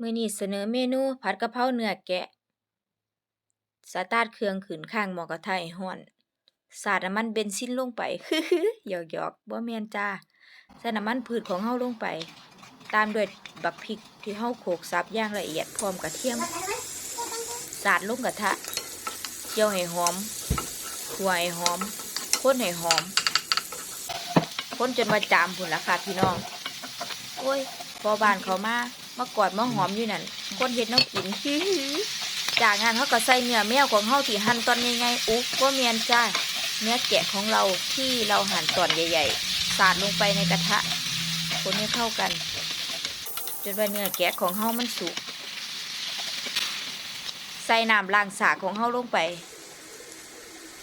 มื้อนี้เสนอเมนูผัดกะเพราเนื้อแกะ สตาร์ตเครื่องขึ้นข้างหม้อกระทะให้ร้อน สาดน้ำมันเบนซินลงไป หยอกๆบ่แม่นจ้าใส่น้ำมันพืชของเราลงไป ตามด้วยบักพริกที่เราโขกสับอย่างละเอียดพร้อมกระเทียม สาดลงกระทะเจียวให้หอมคั่วให้หอมคนให้หอมคนจนว่าจามพุ่นละค่ะพี่น้อง โอ้ยพอบ้านเขามา มากอดมาหอมอยู่นั่นคนเฮ็ดแนวกินฮือจากงานเขาก็ใส่เนื้อแมวของเฮาที่หั่นตอนใหญ่ๆอุ๊บบ่แม่นจ้าเนื้อแกะของเราที่เราหั่นตอนใหญ่ๆสาดลงไปในกระทะ คนให้เข้ากัน จนว่าเนื้อแกะของเฮามันสุกใส่น้ำล้างสากของเฮาลงไป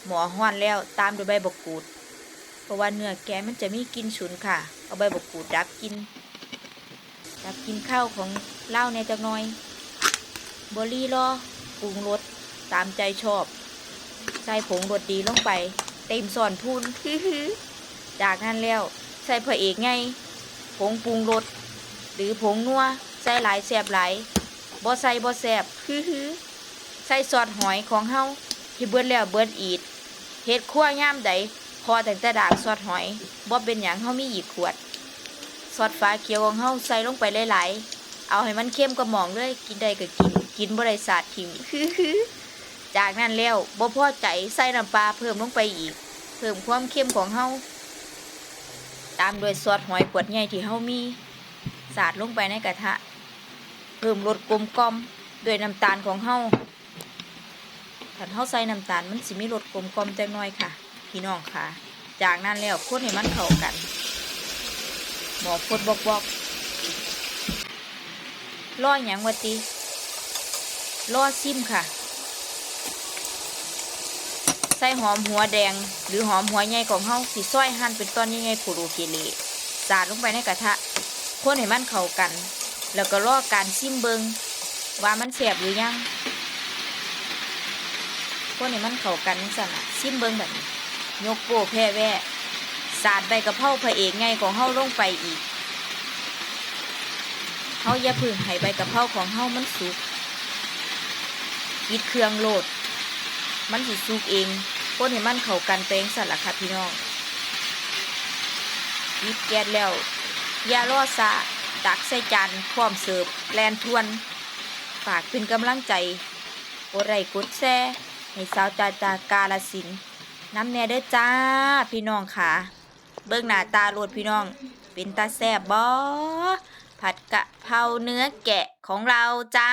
หมอฮ้อนแล้วตามด้วยใบบักกูด เพราะว่าเนื้อแกะมันจะมีกลิ่นฉุนค่ะ เอาใบบักกูดดับกลิน ดับกินข้าวของเหล้าในจักหน่อยบรี่รอปรุงรสตามใจชอบ ใส่ผงรสดีลงไป เต็มส่อนพูนจากนั้นแล้วใส่พระเอกไงผงปรุงรสหรือผงนัวใส่หลายแสบหลายบ่ใส่บ่แสบใส่ซอสหอยของเฮาที่เบิดแล้วเบิดอีกเฮ็ดครัวย่ามใดพอแต่แต่ดากซอสหอยบ่เป็นหยังเฮามีอีกขวด ซอสฟ้าเขียวของเฮาใส่ลงไปหลายๆ เอาให้มันเข้มกระหม่องเลยกินได้ก็กิน กินบ่ได้สาดทิมจากนั้นแล้วบ่พอใจใส่น้ำปลาเพิ่มลงไปอีก เพิ่มความเข้มของเฮาตามด้วยซอสหอยขวดใหญ่ที่เฮามีสาดลงไปในกระทะเพิ่มรสกลมกล่อมด้วยน้ำตาลของเฮาถ้าเฮาใส่น้ำตาลมันสิมีรสกลมกล่อมจักหน่อยค่ะ พี่น้องค่ะ จากนั้นแล้วคนให้มันเข้ากัน หมอพดบอกบอกล่อหยังวะติล่อซิมค่ะ ใส่หอมหัวแดง หรือหอมหัวใหญ่ของเฮาสิซอยหั่นเป็นตอนใหญ่ๆโคโรเกเลสาดลงไปในกระทะคนให้มันเข้ากัน แล้วก็รอการซิมเบิงว่ามันแสบหรือยังคนให้มันเข้ากันจังซั่นซิมเบิงแบบนี้ยกโป้แพ่แว่ สาดใบกระเพราพระเอกไงของเฮาลงไปอีกเฮาอย่าพึ่งให้ใบกระเพราของเฮามันสุกปิดเครื่องโหลด มันสิสุกเองคนให้มันเข้ากันแปลงสั่นล่ะค่ะพี่น้องปิดแก๊สแล้วอย่ารอซาตักใส่จานพร้อมเสิร์ฟแลนทวนฝากเป็นกำลังใจกดไลค์กดแชร์ให้สาวจาจากาลสินน้ำแน่เด้อจ้า พี่น้องค่ะ เบิ้งหน้าตาโลดพี่น้อง เป็นตาแซ่บบ่ผัดกะเพราเนื้อแกะของเราจ้า